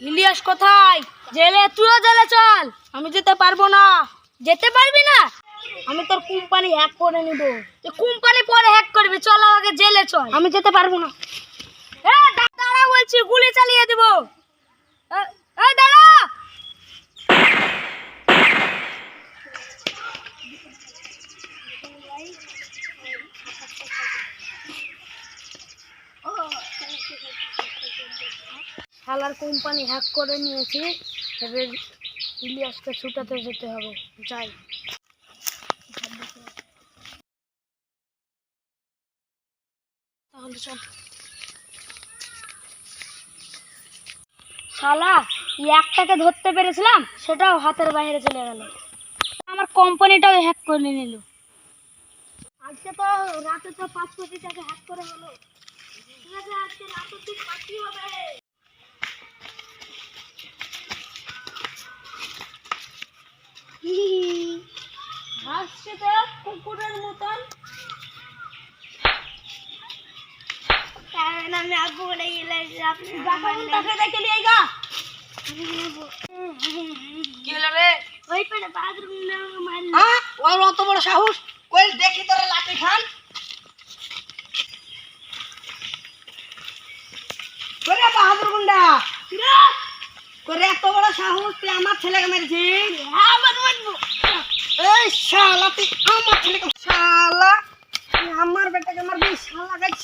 ইলিয়াস কোথায়? জেলে তুইও জেলে চল। আমি যেতে পারব না। যেতে পারবি না? আমি তোর কোম্পানি হ্যাক করে নিব। তুই কোম্পানি পরে হ্যাক করবি। চল আমাকে জেলে চল। আমি যেতে পারব না। শালার কোম্পানি হ্যাক করে নিয়েছি এবার ইলিয়াসকে ছুটাতে যেতে হবে। যাই। তাহলে চল। শালা একটাকে ধরতে পেরেছিলাম, সেটাও হাতের বাইরে চলে গেল। আমার কোম্পানিটাও হ্যাক করে নিল। আজকে তো রাতে তো পাঁচ কোটি টাকা হ্যাক করে হলো। ঠিক আছে, আজকে পার্টি হবে হাসছে তো কুকুরের মতন। কারণ আমি আগে বলে গেলে আপনি তাকে দেখে নিয়ে গা কি হলো রে? ওই পেটে বাথরুম না মারল ওর অত বড় সাহস। কই দেখি তোরা লাঠি খান করে বাহাদুর গুন্ডা করে এত বড় সাহস তুই আমার ছেলেকে মেরেছিস আমার মারবো এই শালা, তুই আমার ছেলেকে শালা, তুই আমার বেটাকে মারবি শালা গাছ